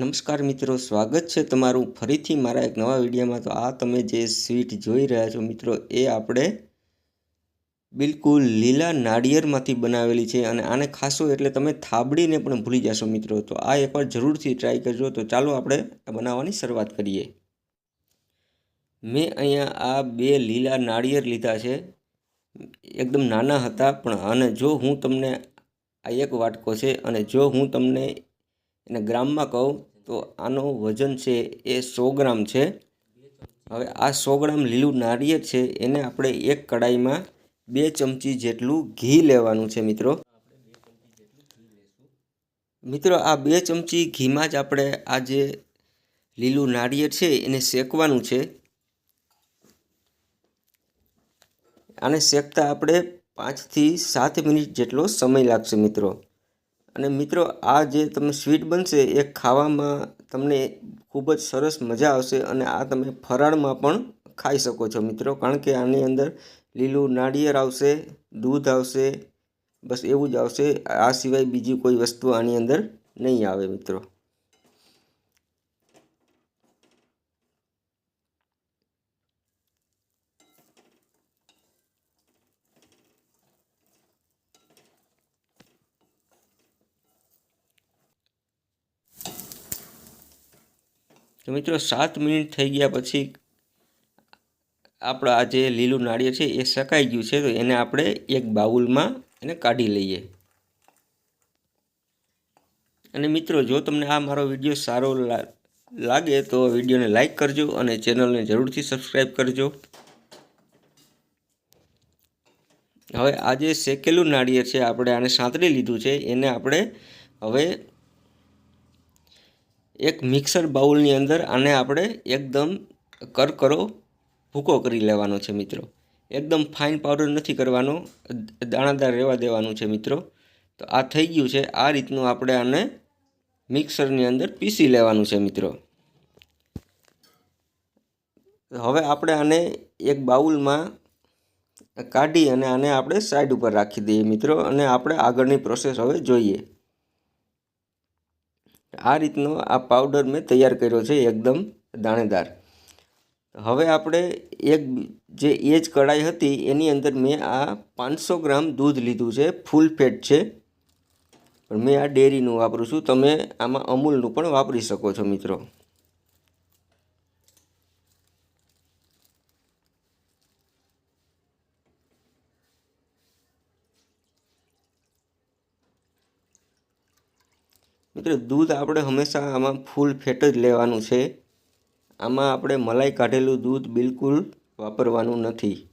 નમસ્કાર મિત્રો, સ્વાગત છે તમારું ફરીથી મારા એક નવા વિડીયોમાં. તો આ તમે જે સ્વીટ જોઈ રહ્યા છો મિત્રો, એ આપણે બિલકુલ લીલા નાળિયેરમાંથી બનાવેલી છે અને આને ખાશો એટલે તમે થાબડીને પણ ભૂલી જશો મિત્રો. તો આ એકવાર જરૂરથી ટ્રાય કરજો. તો ચાલો આપણે બનાવવાની શરૂઆત કરીએ. મેં અહીંયા આ બે લીલા નાળિયેર લીધા છે. એકદમ નાના હતા, પણ અને જો હું તમને આ એક વાટકો છે અને જો હું તમને એને ગ્રામમાં કહું તો આનો વજન છે એ સો ગ્રામ છે. હવે આ સો ગ્રામ લીલું નારિયેળ છે એને આપણે એક કડાઈમાં બે ચમચી જેટલું ઘી લેવાનું છે મિત્રો. મિત્રો, આ બે ચમચી ઘીમાં જ આપણે આ જે લીલું નારિયેળ છે એને શેકવાનું છે. આને શેકતા આપણે પાંચથી સાત મિનિટ જેટલો સમય લાગશે મિત્રો. અને મિત્રો, આ જે તમે સ્વીટ બનશે, એ ખાવામાં તમને ખૂબ જ સરસ મજા આવશે અને આ તમે ફરાળમાં પણ ખાઈ શકો છો મિત્રો. કારણ કે આની અંદર લીલું નાળિયેર આવશે, દૂધ આવશે, બસ એવું જ આવશે. આ સિવાય બીજી કોઈ વસ્તુ આની અંદર નહીં આવે મિત્રો. તો મિત્રો, સાત મિનિટ થઈ ગયા પછી આપણા જે લીલું નાળિયેર છે એ શકાઈ ગયું છે, તો એને આપણે એક બાઉલમાં એને કાઢી લઈએ. અને મિત્રો, જો તમને આ મારો વીડિયો સારો લાગે તો વિડીયોને લાઇક કરજો અને ચેનલને જરૂરથી સબસ્ક્રાઈબ કરજો. હવે આ જે શેકેલું નાળિયેર છે, આપણે આને સાંતળી લીધું છે, એને આપણે હવે એક મિક્સર બાઉલની અંદર આને આપણે એકદમ કરકરો ભૂકો કરી લેવાનો છે મિત્રો. એકદમ ફાઇન પાવડર નથી કરવાનો, દાણાદાર રહેવા દેવાનું છે મિત્રો. તો આ થઈ ગયું છે. આ રીતનું આપણે આને મિક્સરની અંદર પીસી લેવાનું છે મિત્રો. હવે આપણે આને એક બાઉલમાં કાઢી અને આને આપણે સાઈડ ઉપર રાખી દઈએ મિત્રો અને આપણે આગળની પ્રોસેસ હવે જોઈએ. આ રીતનો આ પાવડર મેં તૈયાર કર્યો છે એકદમ દાણેદાર. હવે આપણે એક જે એજ કઢાઈ હતી એની અંદર મેં આ પાંચસો ગ્રામ દૂધ લીધું છે, ફૂલ ફેટ છે. પણ મેં આ ડેરીનું વાપરું છું. તમે આમાં અમૂલનું પણ વાપરી શકો છો મિત્રો. મિત્રો, દૂધ આપણે હંમેશા આમાં ફૂલ ફેટ જ લેવાનું છે. આમાં આપણે મલાઈ કાઢેલું દૂધ બિલકુલ વાપરવાનું નથી.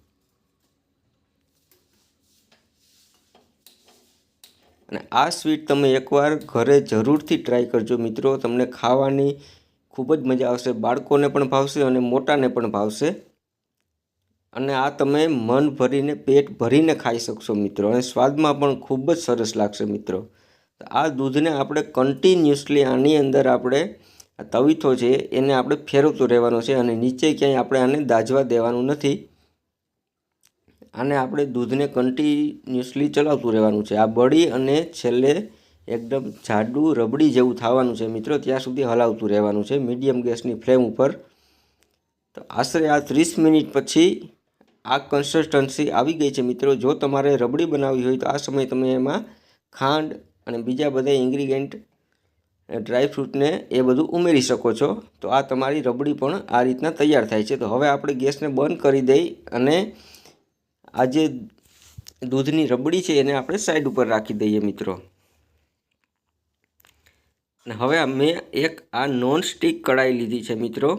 અને આ સ્વીટ તમે એકવાર ઘરે જરૂરથી ટ્રાય કરજો મિત્રો. તમને ખાવાની ખૂબ જ મજા આવશે, બાળકોને પણ ભાવશે અને મોટાને પણ ભાવશે. અને આ તમે મન ભરીને, પેટ ભરીને ખાઈ શકશો મિત્રો. અને સ્વાદમાં પણ ખૂબ જ સરસ લાગશે મિત્રો. આ દૂધને આપણે કન્ટિન્યુઅસલી આની અંદર આપણે આ તવીથો છે એને આપણે ફેરવતો રહેવાનો છે અને નીચે ક્યાંય આપણે આને દાજવા દેવાનું નથી. આને આપણે દૂધને કન્ટિન્યુઅસલી ચલાવતું રહેવાનું છે. આ બળી અને છેલ્લે એકદમ જાડું રબડી જેવું થવાનું છે મિત્રો. ત્યાં સુધી હલાવતું રહેવાનું છે મીડિયમ ગેસની ફ્લેમ ઉપર. તો આશરે આ ત્રીસ મિનિટ પછી આ કન્સિસ્ટન્સી આવી ગઈ છે મિત્રો. જો તમારે રબડી બનાવવી હોય તો આ સમયે તમે એમાં ખાંડ અને બીજા બધા ઇન્ગ્રીડિયન્ટ ડ્રાયફ્રૂટને એ બધું ઉમેરી શકો છો. તો આ તમારી રબડી પણ આ રીતના તૈયાર થાય છે. તો હવે આપણે ગેસને બંધ કરી દઈ અને આ જે દૂધની રબડી છે એને આપણે સાઈડ ઉપર રાખી દઈએ મિત્રો. અને હવે મેં એક આ નોન સ્ટિક કઢાઈ લીધી છે મિત્રો.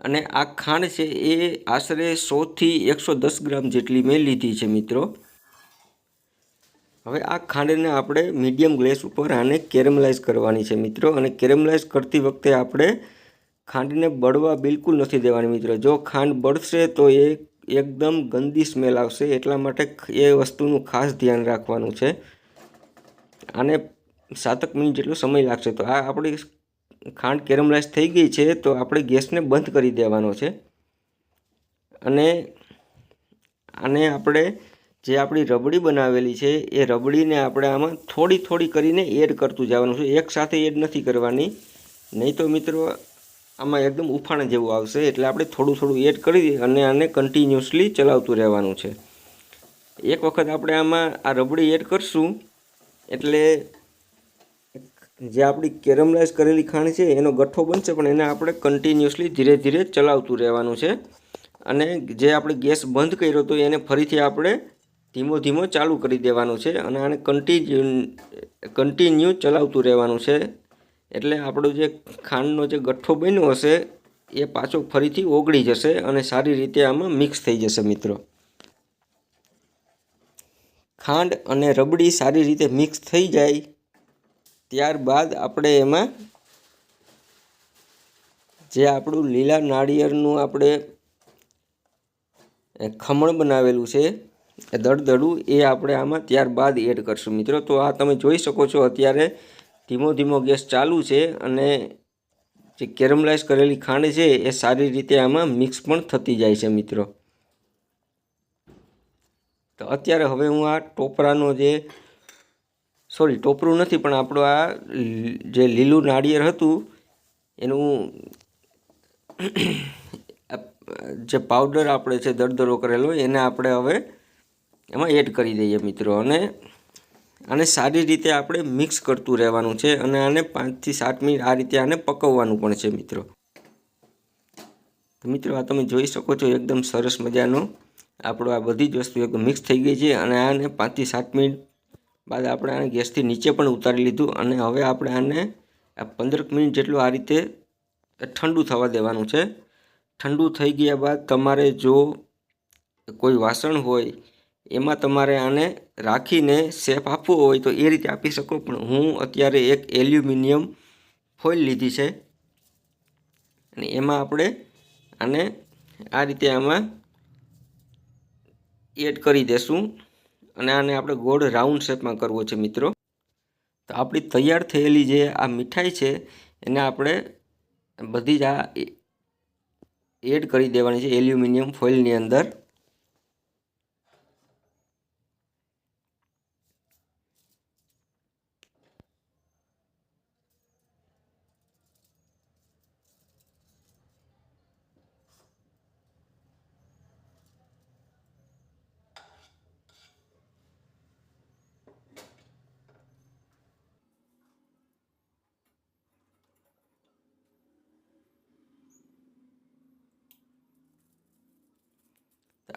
અને આ ખાંડ છે એ આશરે સોથી એકસો દસ ગ્રામ જેટલી મેં લીધી છે મિત્રો. હવે આ ખાંડને આપણે મીડિયમ ગ્લેસ ઉપર આને કેરેમલાઇઝ કરવાની છે મિત્રો. અને કેરેમલાઇઝ કરતી વખતે આપણે ખાંડને બળવા બિલકુલ નથી દેવાની મિત્રો. જો ખાંડ બળશે તો એ એકદમ ગંદી સ્મેલ આવશે. એટલા માટે એ વસ્તુનું ખાસ ધ્યાન રાખવાનું છે. આને સાતક મિનિટ જેટલો સમય લાગશે. તો આ આપણી ખાંડ કેરેમલાઇઝ થઈ ગઈ છે તો આપણે ગેસને બંધ કરી દેવાનો છે. અને આને આપણે જે આપણી રબડી બનાવેલી છે, એ રબડીને આપણે આમાં થોડી થોડી કરીને એડ કરતું જવાનું છે. એક સાથે એડ નથી કરવાની. નહીં તો મિત્રો, આમાં એકદમ ઉફાણા જેવું આવશે. એટલે આપણે થોડું થોડું એડ કરી અને આને કન્ટિન્યુઅસલી ચલાવતું રહેવાનું છે. એક વખત આપણે આમાં આ રબડી એડ કરશું. એટલે જે આપણી કેરમલાઇઝ કરેલી ખાંડ છે, એનો ગઠ્ઠો બનશે, પણ એને આપણે કન્ટિન્યુઅસલી ધીરે ધીરે ચલાવતું રહેવાનું છે. અને જે આપણે ગેસ બંધ કર્યો હતો એને ફરીથી આપણે ધીમો ધીમો ચાલુ કરી દેવાનું છે અને આને કન્ટિન્યુ કન્ટિન્યુ ચલાવતું રહેવાનું છે. એટલે આપણો જે ખાંડનો જે ગઠ્ઠો બન્યો હશે, એ પાછો ફરીથી ઓગળી જશે અને સારી રીતે આમાં મિક્સ થઈ જશે મિત્રો. ખાંડ અને રબડી સારી રીતે મિક્સ થઈ જાય, ત્યારબાદ આપણે એમાં જે આપણું લીલા નાળિયેરનું આપણે ખમણ બનાવેલું છે. દળદળું એ આપણે આમાં ત્યારબાદ એડ કરશું. મિત્રો, તો આ તમે જોઈ શકો છો અત્યારે ધીમો ધીમો ગેસ ચાલુ છે અને જે કેરમલાઇઝ કરેલી ખાંડ છે એ સારી રીતે આમાં મિક્સ પણ થતી જાય છે મિત્રો. તો અત્યારે હવે હું આ ટોપરાનો જે, સોરી, ટોપરું નથી, પણ આપણું આ જે લીલું નાળિયેર હતું, એનું જે પાવડર આપણે છે દરદરો કરેલો એને આપણે હવે એમાં એડ કરી દઈએ મિત્રો. અને આને સારી રીતે આપણે મિક્સ કરતું રહેવાનું છે અને આને પાંચથી સાત મિનિટ આ રીતે આને પકવવાનું પણ છે મિત્રો. મિત્રો, આ તમે જોઈ શકો છો એકદમ સરસ મજાનો આપણો આ બધી જ વસ્તુ એકદમ મિક્સ થઈ ગઈ છે અને આને પાંચથી સાત મિનિટ બાદ આપણે આને ગેસથી નીચે પણ ઉતારી લીધું અને હવે આપણે આને આ પંદરક મિનિટ જેટલું આ રીતે ઠંડુ થવા દેવાનું છે. ઠંડુ થઈ ગયા બાદ તમારે જો કોઈ વાસણ હોય એમાં તમારે આને રાખીને શેપ આપવો હોય તો એ રીતે આપી શકો, પણ હું અત્યારે એક એલ્યુમિનિયમ ફોઇલ લીધી છે. અને એમાં આપણે આને આ રીતે આમાં એડ કરી દેશું. અને આને આપણે ગોળ રાઉન્ડ શેપમાં કરવો છે મિત્રો. તો આપણી તૈયાર થયેલી જે આ મીઠાઈ છે, એને આપણે બધી જ આ એડ કરી દેવાની છે એલ્યુમિનિયમ ફોઇલની અંદર.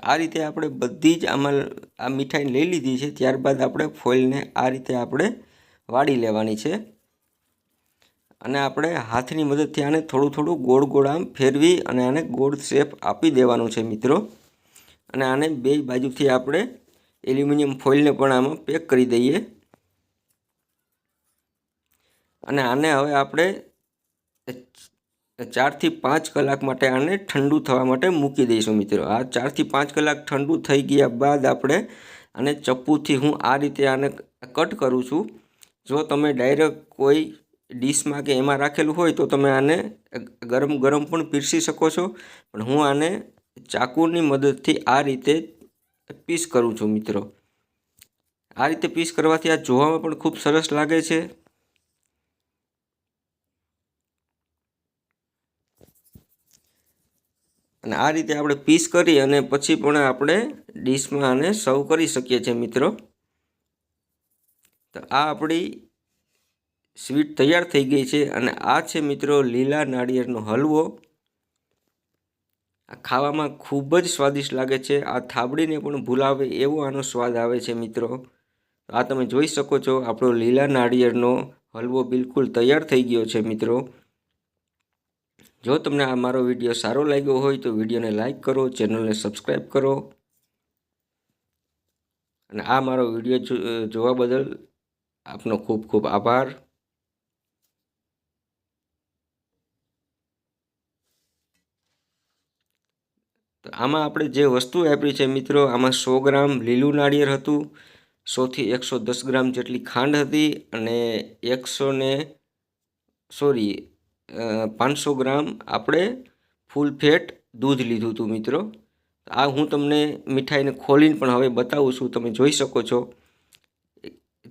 આ રીતે આપણે બધી જ આમાં આ મીઠાઈ લઈ લીધી છે, ત્યારબાદ આપણે ફોઇલને આ રીતે આપણે વાળી લેવાની છે. અને આપણે હાથની મદદથી આને થોડું થોડું ગોળ ગોળ આમ ફેરવી અને આને ગોળ શેપ આપી દેવાનું છે મિત્રો. અને આને બે બાજુથી આપણે એલ્યુમિનિયમ ફોઇલને પણ આમાં પેક કરી દઈએ. અને આને હવે આપણે ચારથી પાંચ કલાક માટે આને ઠંડુ થવા માટે મૂકી દઈશું મિત્રો. આ ચારથી પાંચ કલાક ઠંડુ થઈ ગયા બાદ આપણે આને ચપ્પુથી હું આ રીતે આને કટ કરું છું. જો તમે ડાયરેક્ટ કોઈ ડીશમાં કે એમાં રાખેલું હોય તો તમે આને ગરમ ગરમ પણ પીરસી શકો છો. પણ હું આને ચાકુની મદદથી આ રીતે પીસ કરું છું મિત્રો. આ રીતે પીસ કરવાથી આ જોવામાં પણ ખૂબ સરસ લાગે છે. અને આ રીતે આપણે પીસ કરી અને પછી પણ આપણે ડીશમાં આને સર્વ કરી શકીએ છીએ મિત્રો. તો આ આપણી સ્વીટ તૈયાર થઈ ગઈ છે અને આ છે મિત્રો લીલા નાળિયેરનો હલવો. આ ખાવામાં ખૂબ જ સ્વાદિષ્ટ લાગે છે. આ થાબડીને પણ ભૂલાવે એવો આનો સ્વાદ આવે છે મિત્રો. આ તમે જોઈ શકો છો આપણો લીલા નાળિયેરનો હલવો બિલકુલ તૈયાર થઈ ગયો છે મિત્રો. જો તમને આ મારો વીડિયો સારો લાગ્યો હોય તો વિડીયોને લાઇક કરો, ચેનલને સબસ્ક્રાઈબ કરો. અને આ મારો વીડિયો જોવા બદલ આપનો ખૂબ ખૂબ આભાર. તો આમાં આપણે જે વસ્તુ આપી છે મિત્રો, આમાં સો ગ્રામ લીલું નાળિયેર હતું, સોથી એકસો દસ ગ્રામ જેટલી ખાંડ હતી અને એકસો ને, સોરી પાંચસો ગ્રામ આપણે ફૂલ ફેટ દૂધ લીધું હતું મિત્રો. આ હું તમને મીઠાઈને ખોલીને પણ હવે બતાવું છું, તમે જોઈ શકો છો.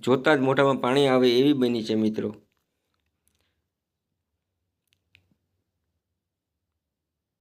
જોતાં જ મોઢામાં પાણી આવે એવી બની છે મિત્રો.